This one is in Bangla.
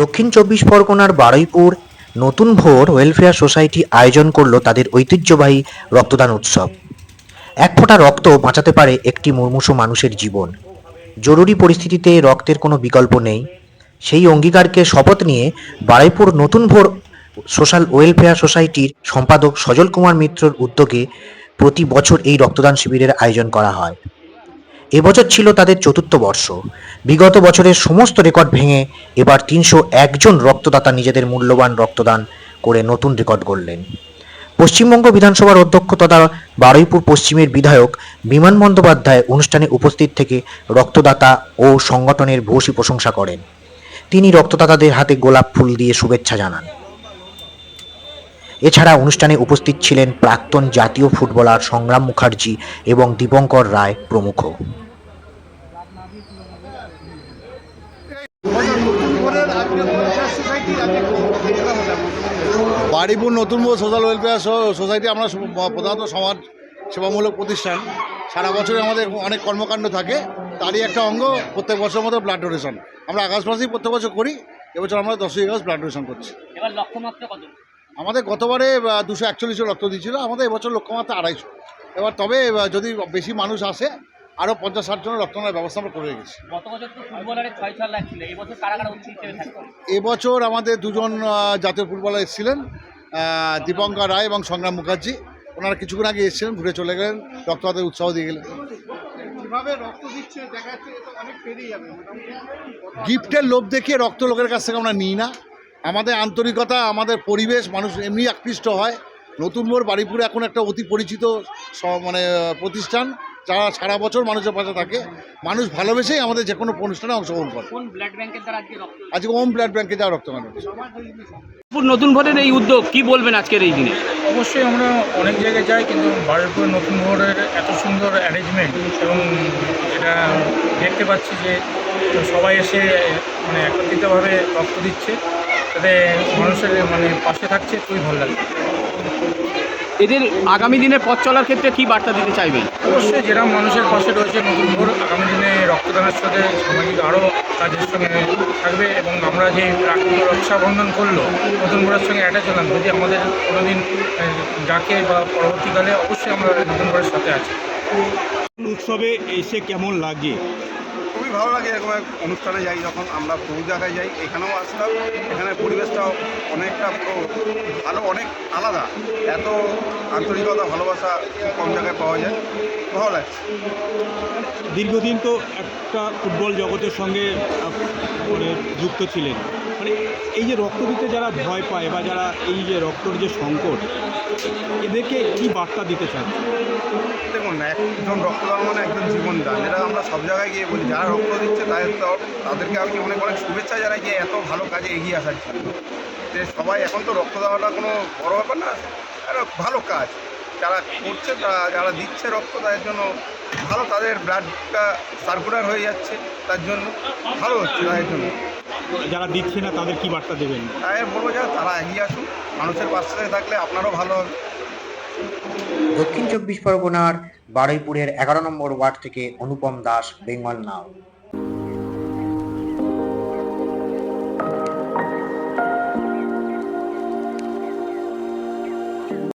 দক্ষিণ চব্বিশ পরগনার বারুইপুর নতুন ভোর ওয়েলফেয়ার সোসাইটি আয়োজন করল তাদের ঐতিহ্যবাহী রক্তদান উৎসব। এক ফোঁটা রক্ত বাঁচাতে পারে একটি মুমূর্ষু মানুষের জীবন। জরুরি পরিস্থিতিতে রক্তের কোনো বিকল্প নেই। সেই অঙ্গীকারকে শপথ নিয়ে বারুইপুর নতুন ভোর সোশ্যাল ওয়েলফেয়ার সোসাইটির সম্পাদক সজল কুমার মিত্রর উদ্যোগে প্রতি বছর এই রক্তদান শিবিরের আয়োজন করা হয়। এবছর ছিল তাদের চতুর্থ বর্ষ। বিগত বছরের সমস্ত রেকর্ড ভেঙে এবার তিনশো একজন রক্তদাতা নিজেদের মূল্যবান রক্তদান করে নতুন রেকর্ড গড়লেন। পশ্চিমবঙ্গ বিধানসভার অধ্যক্ষ তথা বারুইপুর পশ্চিমের বিধায়ক বিমান বন্দ্যোপাধ্যায় অনুষ্ঠানে উপস্থিত থেকে রক্তদাতা ও সংগঠনের ভূয়সী প্রশংসা করেন। তিনি রক্তদাতাদের হাতে গোলাপ ফুল দিয়ে শুভেচ্ছা জানান। এছাড়া অনুষ্ঠানে উপস্থিত ছিলেন প্রাক্তন জাতীয় ফুটবলার সংগ্রাম মুখার্জি এবং দীপঙ্কর রায় প্রমুখ। বাড়িপুর নতুন সোশ্যাল ওয়েলফেয়ার সো- সোসাইটি আমরা প্রধানত সমাজ সেবামূলক প্রতিষ্ঠান। সারা বছরে আমাদের অনেক কর্মকাণ্ড থাকে। তারই একটা অঙ্গ প্রত্যেক বছরের মতো ব্লাড ডোনেশন আমরা আগস্ট মাসেই প্রত্যেক বছর করি এবছর আমরা দশই আগস্ট ব্লাড ডোনেশন করছি। এবার লক্ষ্যমাত্রা কত? আমাদের গতবারে দুশো একচল্লিশে রক্ত দিয়েছিল আমাদের এবছর লক্ষ্যমাত্রা আড়াইশো। এবার তবে যদি বেশি মানুষ আসে আরও পঞ্চাশ ষাট জনের রক্তদানের ব্যবস্থা আমরা করে রেখেছি। এবছর আমাদের দুজন জাতীয় ফুটবলার এসেছিলেন দীপঙ্কর রায় এবং সংগ্রাম মুখার্জি। ওনারা কিছুক্ষণ আগে এসেছিলেন ঘুরে চলে গেলেন রক্তদাতের উৎসাহ দিয়ে গেলেন। গিফটের লোভ দেখিয়ে রক্ত লোকের কাছ থেকে আমরা নিই না। আমাদের আন্তরিকতা আমাদের পরিবেশ মানুষ এমনি আকৃষ্ট হয়। নতুন মোড় বাড়িপুরে এখন একটা অতি পরিচিত স- মানে প্রতিষ্ঠান। যারা সারা বছর মানুষের পাশে থাকে মানুষ ভালোবেসেই আমাদের যে কোনো অনুষ্ঠানে অংশগ্রহণ করে। কোন ব্লাড আজকে রক্ত আজকে ওম ব্লাড ব্যাংকে যাওয়া রক্তদান নতুন ভোটের এই উদ্যোগ কি বলবেন আজকের এই দিনে? অবশ্যই আমরা অনেক জায়গায় যাই কিন্তু বারুইপুর নতুন মোড়ের এত সুন্দর অ্যারেঞ্জমেন্ট এবং এটা দেখতে পাচ্ছি যে সবাই এসে মানে একত্রিতভাবে রক্ত দিচ্ছে তাতে মানুষের মানে পাশে থাকছে খুবই ভালো লাগছে। এদের আগামী দিনে পথ চলার ক্ষেত্রে কি বার্তা দিতে চাইবেন? অবশ্যই যেরকম মানুষের পাশে রয়েছে নতুন মোড় আগামী দিনে রক্তদানের সাথে সামাজিক আরও কাজের সঙ্গে থাকবে এবং আমরা যে প্রাকৃত রক্ষাবন্ধন করল নতুন মোড়ের সঙ্গে অ্যাটাচ হলাম। যদি আমাদের কোনোদিন ডাকে বা পরবর্তীকালে অবশ্যই আমরা নতুন মোড়ের সাথে আছি। উৎসবে এসে কেমন লাগে? খুবই ভালো লাগে এরকম এক অনুষ্ঠানে যাই, যখন আমরা বহু জায়গায় যাই, এখানেও আসলাম এখানে পরিবেশটাও অনেকটা পুরো ভালো অনেক আলাদা। এত আন্তরিকতা, ভালোবাসা কম জায়গায় পাওয়া যায়। ভালো লাগছে। দীর্ঘদিন তো একটা ফুটবল জগতের সঙ্গে মানে যুক্ত ছিলেন। মানে এই যে রক্ত দিতে যারা ভয় পায় বা যারা এই যে রক্তর যে সংকট, এদেরকে কি বার্তা দিতে চান? দেখুন, একজন রক্তদান মানে একজন জীবনদান। এটা আমরা সব জায়গায় গিয়ে বলি, যারা রক্ত দিচ্ছে তাদের তো তাদেরকে আমি অনেক অনেক শুভেচ্ছা জানাই যে এত ভালো কাজে এগিয়ে আসার জন্য। যে সবাই এখন তো রক্ত দেওয়াটা কোনো বড় ব্যাপার না, একটা ভালো কাজ। যারা করছে, তারা যারা দিচ্ছে রক্ত, তাদের জন্য ভালো, তাদের ব্লাডটা সার্কুলার হয়ে যাচ্ছে, তার জন্য ভালো হচ্ছে, তাদের জন্য। যারা দিচ্ছে না তাদের কি বার্তা দেবেন? তাই বলব যে তারা এগিয়ে আসুন। মানুষের পাশে থাকলে আপনারও ভালো হবে। দক্ষিণ চব্বিশ পরগনার বারুইপুরের এগারো নম্বর ওয়ার্ড থেকে অনুপম দাস বেঙ্গল নাও।